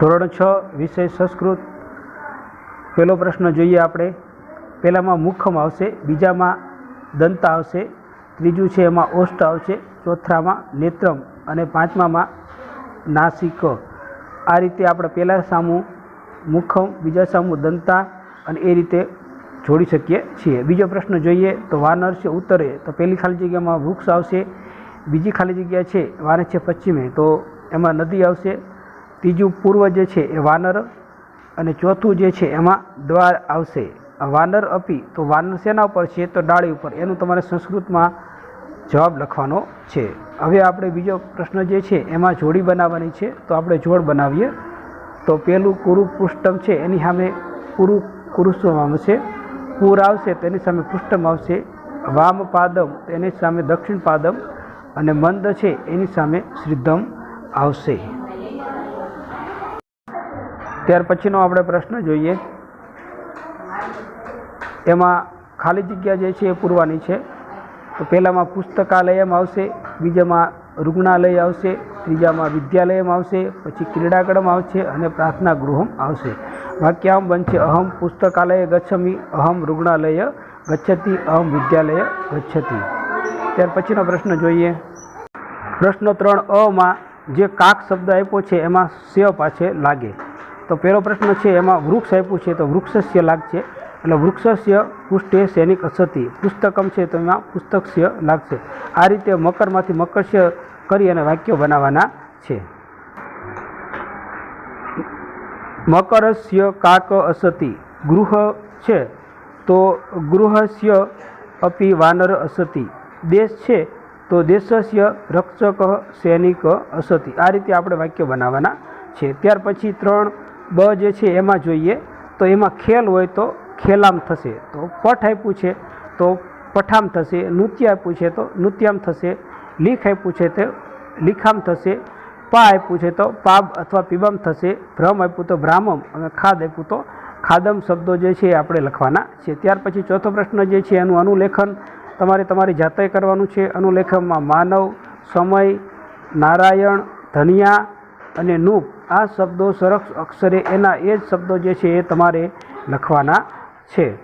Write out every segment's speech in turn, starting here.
ધોરણ છ, વિષય સંસ્કૃત. પહેલો પ્રશ્ન જોઈએ આપણે. પહેલામાં મુખમ આવશે, બીજામાં દંત આવશે, ત્રીજું છે એમાં ઓષ્ટ આવશે, ચોથામાં નેત્રમ અને પાંચમામાં નાસિક. આ રીતે આપણે પહેલાં સામું મુખમ બીજા સામું દંતા અને એ રીતે જોડી શકીએ છીએ. બીજો પ્રશ્ન જોઈએ તો વાનર છે ઉત્તરે. તો પહેલી ખાલી જગ્યામાં વૃક્ષ આવશે, બીજી ખાલી જગ્યા છે વાનર છે પશ્ચિમે. તો એમાં નદી આવશે ત્રીજું પૂર્વ જે છે એ વાનર અને ચોથું જે છે એમાં દ્વાર આવશે. વાનર અપી, તો વાનર શેના ઉપર છે? તો ડાળી ઉપર. એનું તમારે સંસ્કૃતમાં જવાબ લખવાનો છે. હવે આપણે બીજો પ્રશ્ન જે છે, એમાં જોડી બનાવવાની છે. તો આપણે જોડ બનાવીએ. તો પહેલું કુરુ પૃષ્ઠમ છે, એની સામે કુરુ કુરુસ્વમ આવશે પૂર આવશે તેની સામે પૃષ્ઠમ આવશે. વામ પાદમ તેની સામે દક્ષિણ પાદમ. અને મંદ છે, એની સામે શ્રીધમ આવશે. ત્યાર પછીનો આપણે પ્રશ્ન જોઈએ. એમાં ખાલી જગ્યા જે છે એ પૂરવાની છે. તો પહેલાંમાં પુસ્તકાલયમ આવશે, બીજામાં રૂગ્ણાલય આવશે, ત્રીજામાં વિદ્યાલયમ આવશે, પછી ક્રીડાકળમ આવશે અને પ્રાર્થના ગૃહમ આવશે. વાક્યામ બનશે, અહમ પુસ્તકાલય ગચ્છમી, અહમ રૂગ્ણાલય ગચ્છતી, અહમ વિદ્યાલય ગચ્છતી. ત્યાર પછીનો પ્રશ્ન જોઈએ. પ્રશ્ન ત્રણ અમાં જે કાક શબ્દ આપ્યો છે, એમાં સ પાછે લાગે. તો પહેલો પ્રશ્ન છે, એમાં વૃક્ષ આપ્યું છે તો વૃક્ષસ્ય લાગશે. એટલે વૃક્ષસ્ય પુષ્ટે સૈનિક અસતી. પુસ્તકમ છે તો એમાં પુસ્તકસ્ય લાગશે. આ રીતે મકરમાંથી મકરસ્ય કરી અને વાક્યો બનાવવાના છે. મકરસ્ય કાક અસતી. ગૃહ છે તો ગૃહસ્ય અપી વાનર અસતી. દેશ છે તો દેશસ્ય રક્ષક સૈનિક અસતી. આ રીતે આપણે વાક્ય બનાવવાના છે. ત્યાર પછી ત્રણ બ જે છે એમાં જોઈએ, તો એમાં ખેલ હોય તો ખેલામ થશે. તો પઠ આપ્યું છે, તો પઠામ થશે. નૃત્ય આપ્યું છે, તો નૃત્યામ થશે. લીખ આપ્યું છે, તો લીખામ થશે. પા આપ્યું છે, તો પાબ અથવા પીબામ થશે. ભ્રમ આપ્યું તો ભ્રામમ અને ખાદ આપ્યું તો ખાદમ શબ્દો જે છે આપણે લખવાના છે. ત્યાર પછી ચોથો પ્રશ્ન જે છે એનું અનુલેખન તમારે તમારી જાતે કરવાનું છે. અનુલેખનમાં માનવ, સમય, નારાયણ, ધનિયા અને નૂપ, આ શબ્દો સરસ અક્ષરે એના એ જ શબ્દો જે છે એ તમારે લખવાના છે.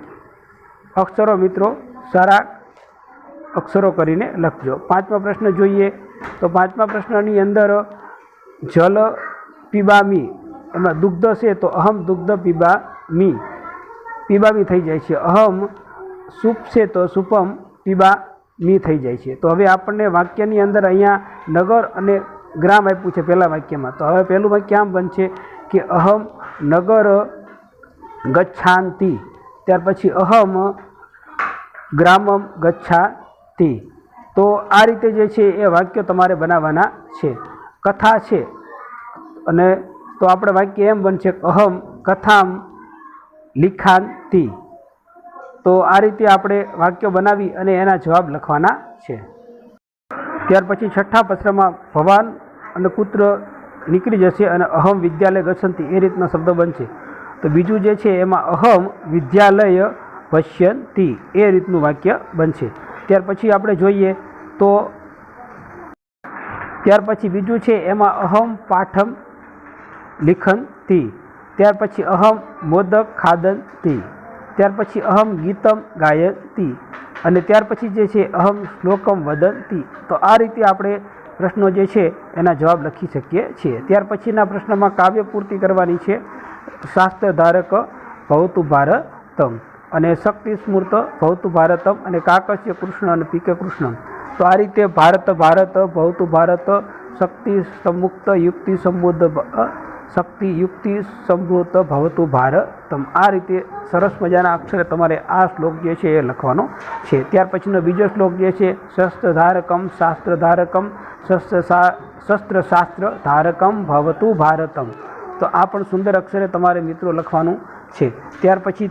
અક્ષરો મિત્રો, સારા અક્ષરો કરીને લખજો. પાંચમા પ્રશ્ન જોઈએ. તો પાંચમા પ્રશ્નની અંદર જલ પીબામી, એમાં દુગ્ધ છે તો અહમ દુગ્ધ પીબામી. પીબામી થઈ જાય છે. અહમ સૂપ છે તો સુપમ પીબામી થઈ જાય છે. તો હવે આપણને વાક્યની અંદર અહીંયા નગર અને ગ્રામ આપ્યું છે પહેલાં વાક્યમાં. તો હવે પહેલું વાક્ય આમ બનશે કે અહમ નગર ગચ્છાંતિ. ત્યાર પછી અહમ ગ્રામમ ગચ્છાતિ. તો આ રીતે જે છે એ વાક્ય તમારે બનાવવાના છે. કથા છે. અને તો આપણે વાક્ય એમ બનશે અહમ કથામ લિખાંતિ. તો આ રીતે આપણે વાક્યો બનાવી અને એના જવાબ લખવાના છે. ત્યાર પછી છઠ્ઠા પત્રમાં ભવાન અને કુત્ર નીકળી જશે અને અહમ વિદ્યાલય ગચ્છંતી, એ રીતના શબ્દ બનશે. તો બીજું જે છે, એમાં અહમ વિદ્યાલય પશ્યંતી એ રીતનું વાક્ય બનશે. ત્યાર પછી આપણે જોઈએ તો, ત્યાર પછી બીજું છે, એમાં અહમ પાઠમ લિખનતી ત્યાર પછી અહમ મોદક ખાદનતી ત્યાર પછી અહમ ગીતમ ગાયતી, અને ત્યાર પછી જે છે, અહમ શ્લોકમ વદંતી. તો આ રીતે આપણે પ્રશ્નો જે છે, એના જવાબ લખી શકીએ છીએ. ત્યાર પછીના પ્રશ્નમાં કાવ્ય પૂર્તિ કરવાની છે. શાસ્ત્ર ધારક ભવતુ ભારતમ અને શક્તિ સ્મૃત ભવતુ ભારતમ અને કાકસ્ય કૃષ્ણ અને પીકે કૃષ્ણ. તો આ રીતે ભારત ભારત ભવતુ ભારત, શક્તિ સમુક્ત, યુક્તિ સંબુદ્ધ શક્તિ યુક્તિ સમૃત ભવતુ ભારતમ આ રીતે સરસ મજાના અક્ષરે તમારે આ શ્લોક જે છે એ લખવાનો છે. ત્યાર પછીનો બીજો શ્લોક જે છે શસ્ત્ર ધારકમ શાસ્ત્ર શસ્ત્ર ધારકમ ભવતુ ભારતમ. તો આ પણ સુંદર અક્ષરે તમારે મિત્રો લખવાનું છે. ત્યાર પછી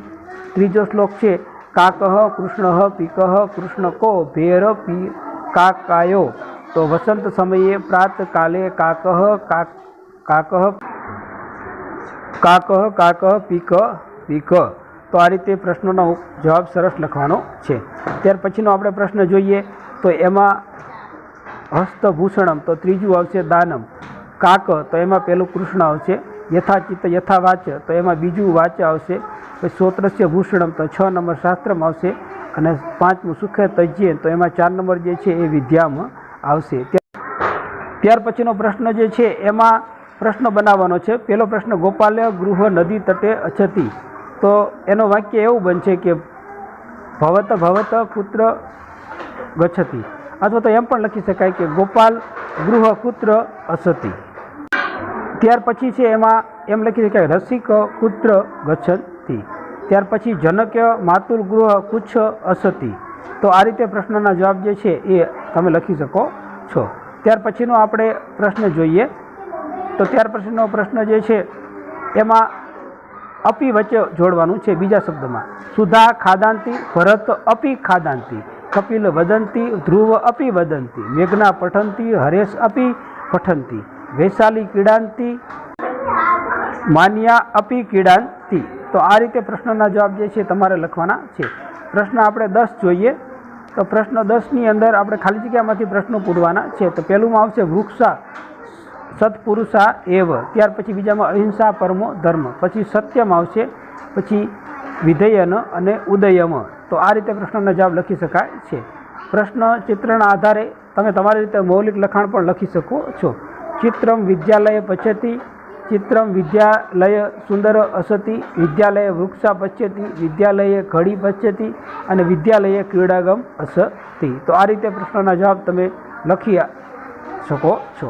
ત્રીજો શ્લોક છે કાકહ કૃષ્ણ પીકહ કૃષ્ણ કો ભેર પી કાકાયો. તો વસંત સમયે પ્રાતકાલે કાકહ કાક કાકહ કાકહ કાકહ પીક પીક. તો આ રીતે પ્રશ્નોનો જવાબ સરસ લખવાનો છે. ત્યાર પછીનો આપણે પ્રશ્ન જોઈએ, તો એમાં હસ્તભૂષણમ, તો ત્રીજું આવશે દાનમ. કાક, તો એમાં પહેલું કૃષ્ણ આવશે. યથાચિત્ત યથા વાચ તો એમાં બીજું વાચ આવશે. પછી શ્રોત્રસ્ય ભૂષણમ, તો છ નંબર શાસ્ત્રમાં આવશે. અને પાંચમું સુખે તજ્ય તો એમાં ચાર નંબર જે છે એ વિદ્યામાં આવશે. ત્યાર પછીનો પ્રશ્ન જે છે, એમાં પ્રશ્ન બનાવવાનો છે. પહેલો પ્રશ્ન, ગોપાલ્ય ગૃહ નદી તટે અછતી. તો એનો વાક્ય એવું બનશે કે ભવત ભવત પુત્ર ગચ્છતી. અથવા તો એમ પણ લખી શકાય કે ગોપાલ ગૃહ પુત્ર અસતી ત્યાર પછી છે એમાં એમ લખી શકાય, રસિક પુત્ર ગચ્છતી. ત્યાર પછી જનક્ય માતુલ ગૃહ કુચ્છ અસતી તો આ રીતે પ્રશ્નના જવાબ જે છે એ તમે લખી શકો છો. ત્યાર પછીનો આપણે પ્રશ્ન જોઈએ. તો ત્યાર પછીનો પ્રશ્ન જે છે, એમાં અપી વચ્ચે જોડવાનું છે બીજા શબ્દમાં. સુધા ખાદાંતી, ભરત અપી ખાદાંતી, કપિલ વદંતી, ધ્રુવ અપી વદંતી, મેઘના પઠંતી, હરેશ અપી પઠંતી, વૈશાલી કીડાંતિ, માન્યા અપી કીડાંતિ. તો આ રીતે પ્રશ્નના જવાબ જે છે તમારે લખવાના છે. પ્રશ્ન આપણે દસ જોઈએ. તો પ્રશ્ન દસની અંદર આપણે ખાલી જગ્યામાંથી પ્રશ્નો પૂરવાના છે. તો પહેલુંમાં આવશે વૃક્ષા. સત્પુરુષા એવ. ત્યાર પછી બીજામાં અહિંસા પરમો ધર્મ. પછી સત્યમ આવશે, પછી વિધેયન અને ઉદયમ. તો આ રીતે પ્રશ્નના જવાબ લખી શકાય છે. પ્રશ્ન ચિત્રના આધારે તમે તમારી રીતે મૌલિક લખાણ પણ લખી શકો છો. ચિત્રમ વિદ્યાલય પછતી ચિત્રમ વિદ્યાલય સુંદર અસતી, વિદ્યાલય વૃક્ષા પશ્યતી વિદ્યાલયે ઘડી પશ્યતી અને વિદ્યાલયે ક્રીડાગમ અસતી. તો આ રીતે પ્રશ્નના જવાબ તમે લખી શકો છો